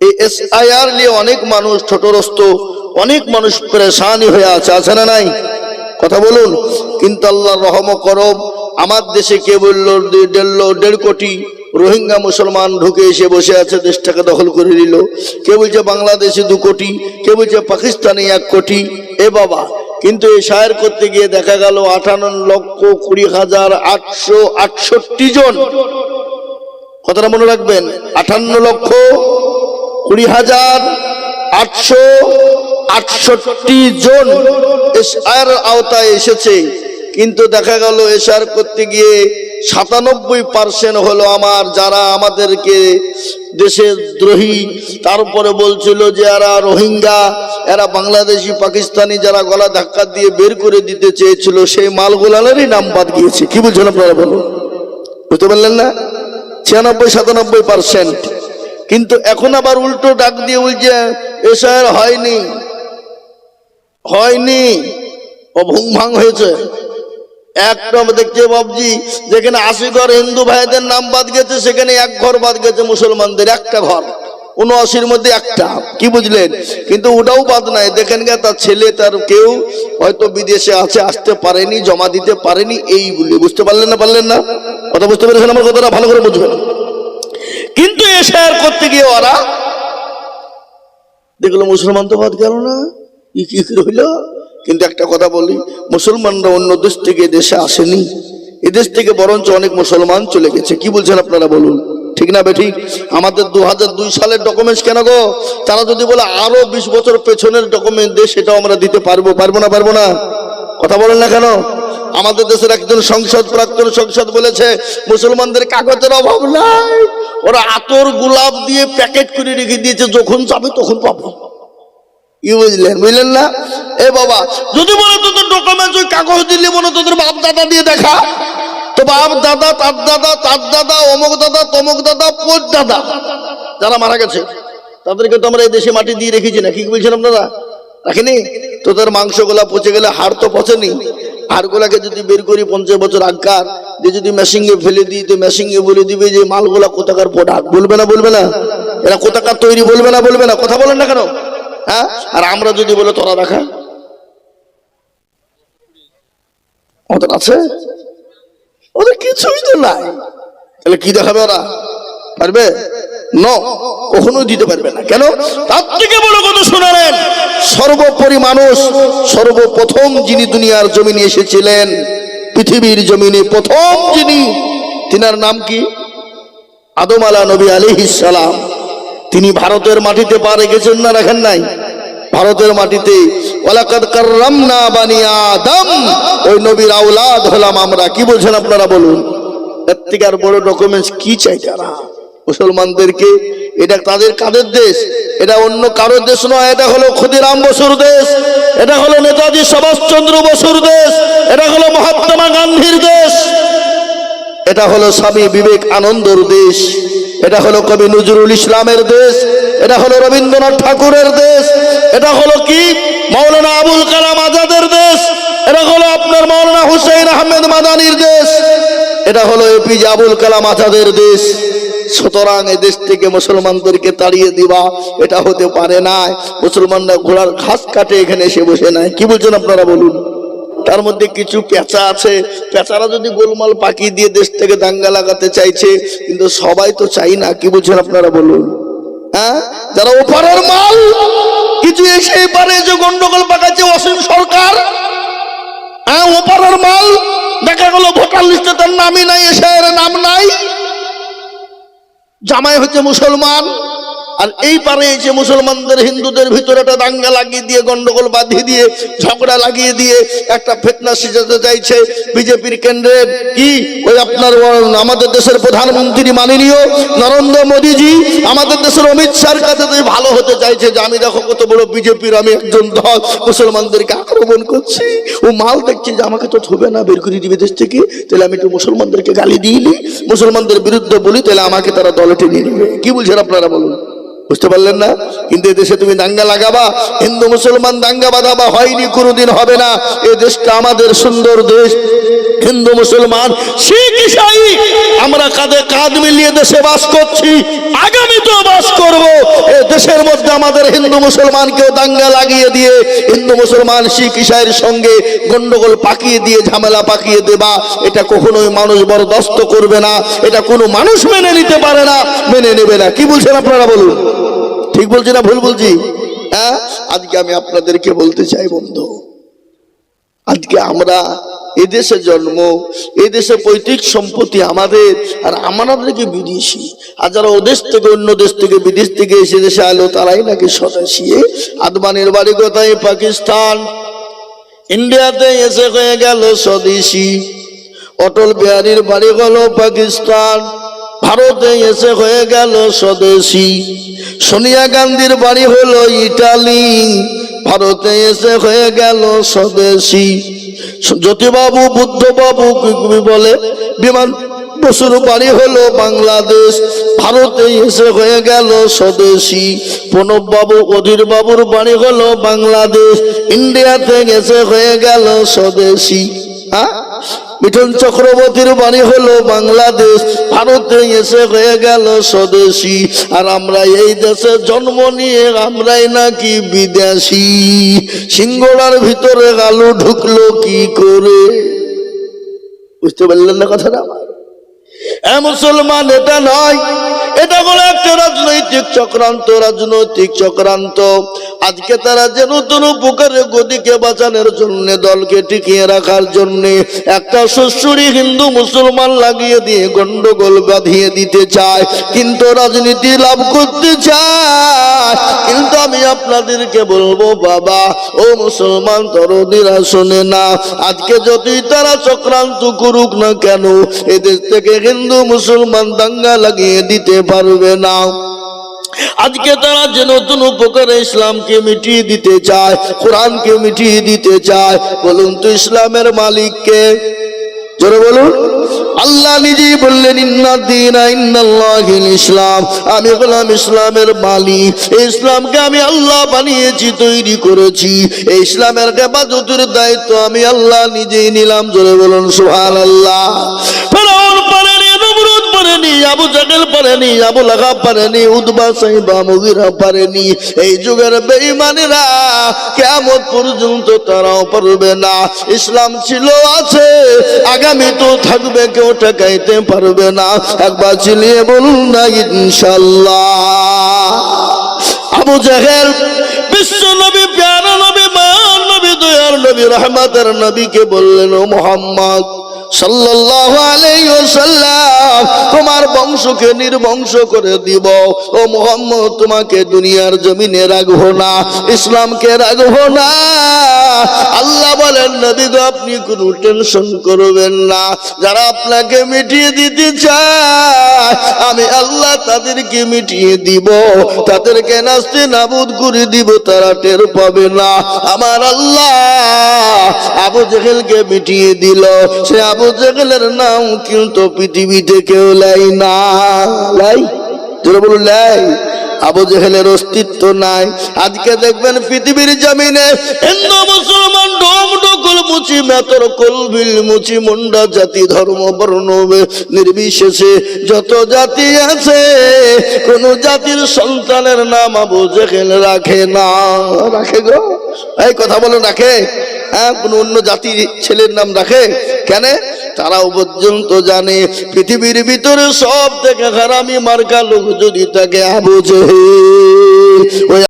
এই এসআইআর নিয়ে অনেক মানুষ ছোটরস্ত, অনেক মানুষ পরেশানি হয়ে আছে আছে না নাই? কথা বলুন। কিন্তু আল্লাহ রহম করব আমার দেশে কে বলল দেড় দেড় কোটি রোহিঙ্গা মুসলমান ঢুকে এসে বসে আছে, দেশটাকে দখল করে নিল। কে বলছে বাংলাদেশে দু কোটি, কে বলছে পাকিস্তানে এক কোটি? এ বাবা। কিন্তু এই শায়ের করতে গিয়ে দেখা গেল আটান্ন লক্ষ কুড়ি হাজার আটশো আটষট্টি জন। কথাটা মনে রাখবেন, আটান্ন লক্ষ কুড়ি হাজার আটশো আটষট্টি জন এসআর আওতায় এসেছে। কিন্তু দেখা গেল এসআর করতে গিয়ে সাতানব্বই পার্সেন্ট হলো আমার, যারা আমাদেরকে দেশের দ্রোহী। তারপরে বলছিল যে এরা রোহিঙ্গা, এরা বাংলাদেশি, পাকিস্তানি, যারা গলা ধাক্কা দিয়ে বের করে দিতে চেয়েছিল, সেই মালগুলানেরই নাম বাদ গিয়েছে। কি বলছেন আপনারা বলুন? বুঝতে পারলেন না? ছিয়ানব্বই, সাতানব্বই পার্সেন্ট। কিন্তু এখন আবার উল্টো ডাক দিয়ে বলছে এসআর হয়নি। হয়নি। ও ভুং হয়েছে। একটা দেখছে বাবজি যেখানে আশি ঘর হিন্দু ভাইদের নাম বাদ গেছে, সেখানে এক ঘর বাদ গেছে মুসলমানদের, একটা ঘর। উনআশির মধ্যে একটা, কি বুঝলেন? কিন্তু ওটাও বাদ নাই। দেখেন গে, তার ছেলে, তার কেউ হয়তো বিদেশে আছে, আসতে পারেনি, জমা দিতে পারেনি, এই বলে। বুঝতে পারলেন না পারলেন না? কথা বুঝতে পেরেছেন আমার কথাটা? ভালো করে বুঝবেন। কিন্তু এ শেয়ার করতে গিয়ে ওরা দেখল মুসলমান তো বাদ গেল না ই কি রইল? কিন্তু একটা কথা বলি, মুসলমানরা অন্য দেশ থেকে দেশে আসেনি। এদেশ থেকে বরঞ্চ অনেক মুসলমান চলে গেছে। কি বলছেন আপনারা বলুন? ঠিক না বেঠিক? আমাদের দু হাজার দুই সালের ডকুমেন্টস কেন গো? তারা যদি বলে আরও বিশ বছর পেছনের ডকুমেন্ট দেশ সেটাও আমরা দিতে পারব পারব না পারব না। কথা বলেন না কেন? আমাদের দেশের একজন সংসদ, প্রাক্তন সংসদ বলেছে, মুসলমানদের কাগজের অভাব নাই। ওরা আতর গোলাপ দিয়ে প্যাকেট করে রেখে দিয়েছে, যখন যাবে তখন পাবো। কি বুঝলেন? বুঝলেন না? এ বাবা, যদি বলে তোদের ডকুমেন্ট ওই কাগজ দিলে বলে তোদের বাপ দাদা দিয়ে দেখা। তো বাপ দাদা তার দাদা তার দাদা অমুক দাদা, তমুক দাদা পোর দাদা যারা মারা গেছে, তাদেরকে তো আমরা এই দেশে মাটি দিয়ে রেখেছি না, কি বলছেন আপনারা? রাখিনি? তোদের মাংসগুলা পচে গেলে হাড় তো পচেনি। হাড়গুলাকে যদি বের করি পঞ্চাশ বছর আগকার যে যদি মেশিংয়ে ফেলে দিই, তো মেশিংয়ে বলে দিবে যে মালগুলা কোথাকার প্রোডাক্ট বলবে না বলবে না। এরা কোথাকার তৈরি, বলবে না বলবে না। কথা বলেন না কেন? হ্যাঁ? আর আমরা যদি বলে, তোরা দেখা। ওদের আছে? ওদের কিছুই তো নাই। তাহলে কি দেখাবে ওরা? পারবে? ন কখনো দিতে পারবে না। কেন? তার থেকে বড় কথা শোনালেন, সর্বোপরি মানুষ, সর্বপ্রথম যিনি দুনিয়ার জমিনে এসেছিলেন, পৃথিবীর জমিনে প্রথম যিনি, তিনার নাম কি? আদম আলা নবী আলিহিস সালাম। তিনি ভারতের মাটিতে পা রেখেছেন না রাখেন নাই? ভারতের মাটিতে, ওয়ালাকাদ কাররামনা বানি আদম। ওই নবীর আওলাদ হলাম আমরা। কি বলছেন আপনারা বলুন? এর থেকে আর বড় ডকুমেন্টস কি চাই তারা? মুসলমানদেরকে, এটা তাদের কাদের দেশ? এটা অন্য কারোর দেশ নয়, এটা হলো ক্ষুদিরাম বসুর দেশ, এটা হলো নেতাজি সুভাষচন্দ্র বসুর দেশ, এটা হলো মহাত্মা গান্ধীর দেশ। এটা হলো স্বামী বিবেক আনন্দর দেশ, এটা হলো কবি নজরুল ইসলামের দেশ, এটা হলো রবীন্দ্রনাথ ঠাকুরের দেশ, এটা হলো কি? মৌলানা আবুল কালাম আজাদের দেশ, এটা হলো আপনার মৌলানা হুসেন আহমেদ মাদানির দেশ, এটা হলো এপিজে আবুল কালাম আজাদের দেশ। সুতরাং এই দেশ থেকে মুসলমানদেরকে তাড়িয়ে দিবা, এটা হতে পারে না। মুসলমানরা ঘোড়ার ঘাস কাটে, এখানে এসে বসে নাই। কি বলছেন আপনারা বলুন? তার মধ্যে কিছু পেঁচা আছে। পেঁচারা যদি গোলমাল পাকিয়ে দিয়ে দেশ থেকে দাঙ্গা লাগাতে চাইছে, কিন্তু সবাই তো চাই না। কি বুঝছেন আপনারা বলুন? হ্যাঁ? যারা ওপারের মাল, কিছু এসে পারে যে গন্ডগোল পাকাচ্ছে, অসীম সরকার হ্যাঁ ওপারের মাল, দেখা গেল ভোটার লিস্টে তার নামই নাই এসে নাম নাই। জামাই হচ্ছে মুসলমান। আর এই পারে এসে মুসলমানদের, হিন্দুদের ভিতরে একটা দাঙ্গা লাগিয়ে দিয়ে, গন্ডগোল বাঁধিয়ে দিয়ে, ঝগড়া লাগিয়ে দিয়ে একটা ফেতনা সিজাতে চাইছে বিজেপির কেন্দ্রের কি? ওই আপনার আমাদের দেশের প্রধানমন্ত্রী মাননীয় নরেন্দ্র মোদীজি, আমাদের দেশের অমিত শাহর কাছে তো ভালো হতে চাইছে যে, আমি দেখো কত বড় বিজেপির, আমি একজন ধর, মুসলমানদেরকে আক্রমণ করছি। ও মাল দেখছে যে, আমাকে তো থবে না বের করে দিবে দেশ থেকে। তাহলে আমি একটু মুসলমানদেরকে গালি দিইনি। মুসলমানদের বিরুদ্ধে বলি, তাহলে আমাকে তারা দলে টেনে নিবে। কি বলছেন আপনারা বলুন? বুঝতে পারলেন না? কিন্তু এদেশে তুমি দাঙ্গা লাগাবা, হিন্দু মুসলমান দাঙ্গা বাঁধাবা, হয়নি, কোনোদিন হবে না। এ দেশটা আমাদের সুন্দর দেশ। হিন্দু মুসলমান শিখ ইসাই আমরা কাঁধে কাঁধ মিলিয়ে দেশে বাস করছি। আগামী তো বাস করব। এ দেশের মধ্যে আমাদের হিন্দু মুসলমানকেও দাঙ্গা লাগিয়ে দিয়ে, হিন্দু মুসলমান শিখ ইসাইয়ের সঙ্গে গন্ডগোল পাকিয়ে দিয়ে, ঝামেলা পাকিয়ে দেবা, এটা কখনোই মানুষ বরদাস্ত করবে না। এটা কোনো মানুষ মেনে নিতে পারে না, মেনে নেবে না। কি বলছেন আপনারা বলুন? ঠিক বলছি না ভুল বলছি? হ্যাঁ? আজকে আমি আপনাদেরকে বলতে চাই, বন্ধু। আজকে আমরা এদেশে জন্ম এদেশে পৈতৃক সম্পত্তি আমাদের, আর আমাদের কি বিদেশি। আর যারা ওদেশ থেকে, অন্য দেশ থেকে, বিদেশ থেকে এসে দেশে আলো, তারাই নাকি স্বদেশি। আদমানের বাড়ি কোথায়? পাকিস্তান। ইন্ডিয়াতে এসে হয়ে গেল স্বদেশি। অটল বিহারীর বাড়ি গেল পাকিস্তান। ভারতে এসে হয়ে গেল স্বদেশি। সোনিয়া গান্ধীর বাড়ি হলো ইটালি। ভারতে এসে হয়ে গেল স্বদেশি। জ্যোতিবাবু বুদ্ধবাবু বলে, বিমান বসুর বাড়ি হলো বাংলাদেশ। ভারতে এসে হয়ে গেল স্বদেশী। প্রণববাবু অধীর বাবুর বাড়ি হলো বাংলাদেশ। ইন্ডিয়াতে এসে হয়ে গেল স্বদেশী। হ্যাঁ মিঠুন চক্রবর্তীর বাড়ি হলো বাংলাদেশ। ভারতে এসে হয়ে গেল স্বদেশি। আর আমরা এই দেশে জন্ম নিয়ে আমরাই নাকি বিদেশি। সিঙ্গড়ার ভিতরে আলু ঢুকলো কি করে? বুঝতে পারলেন না কথাটা? এ মুসলমান, এটা নয়। এটা হলো একটা রাজনৈতিক চক্রান্ত, রাজনৈতিক চক্রান্ত। আজকে তারা যে নতুন উপকারের গদিকে বাঁচানোর জন্য দলকে টিকিয়ে রাখার জন্য একটা শ্বশুরি হিন্দু মুসলমান লাগিয়ে দিয়ে গন্ডগোল বাঁধিয়ে দিতে চায়, কিন্তু রাজনীতি লাভ করতে চায়। কিন্তু আমি আপনাদেরকে বলব, বাবা, ও মুসলমান তরদিরা শোনে না। আজকে যতই তারা চক্রান্ত করুক না কেন, এদেশ থেকে হিন্দু মুসলমান দাঙ্গা লাগিয়ে দিতে পারবে না। আজকে তারা যে নতুন উপকারে ইসলামকে মিটিয়ে দিতে চায়, কোরআনকে মিটিয়ে দিতে চায়, বলুন তো ইসলামের মালিককে। জোরে বলুন। আল্লাহ নিজেই বললেন ইসলাম। আমি হলাম ইসলামের মালিক। ইসলামকে আমি আল্লাহ বানিয়েছি, তৈরি করেছি। এই ইসলামের হেফাজতের দায়িত্ব আমি আল্লাহ নিজেই নিলাম। জোরে বলুন নমরুদ পারেনি আবু জাহেল পারেনি, আবু লাহাব পারেনি উদবা সাইবা মুগিরা পারেনি। এই যুগের বেঈমানেরা কিয়ামত পর্যন্ত তারাও পারবে না। ইসলাম ছিল, আছে, আগামী তো থাকবে, কেউ ঠেকাইতে পারবে না। একবার চিলিয়ে বলুন না ইনশাল্লাহ আবু জাহেল বিশ্ব নবী, প্যারা নবী, মান নবী, দয়ার নবী, রহমাতের নবীকে বললেন, ও মোহাম্মদ যারা আপনাকে মিটিয়ে দিতে চায়, আমি আল্লাহ তাদেরকে মিটিয়ে দিব। তাদেরকে নাস্তে নাবুদ করে দিব, তারা টের পাবে না। আমার আল্লাহ আবু জেহেলকে মিটিয়ে দিল। সে আবু নাম, কিন্তু পৃথিবীতে কেউ লাই না। লাই? জোরে বলুন, লাই। আবু জেহেলের অস্তিত্ব নাই। আজকে দেখবেন পৃথিবীর জমিনে হিন্দু, মুসলমান, ডোম মুচি, মেতর, কলবিল, মুচি, মুন্ডা, জাতি, ধর্ম, বর্ণ, নির্বিশেষে যত জাতি আছে, কোন জাতির সন্তানের নাম আবু জেহেল রাখে না। রাখে গো? এই কথা বলে, রাখে। হ্যাঁ কোন অন্য জাতির ছেলের নাম রাখে? কেন? তারা পর্যন্ত জানে, পৃথিবীর ভিতরে সব থেকে হারামি মার্কা লোক যদি তাকে আবু জেহেল।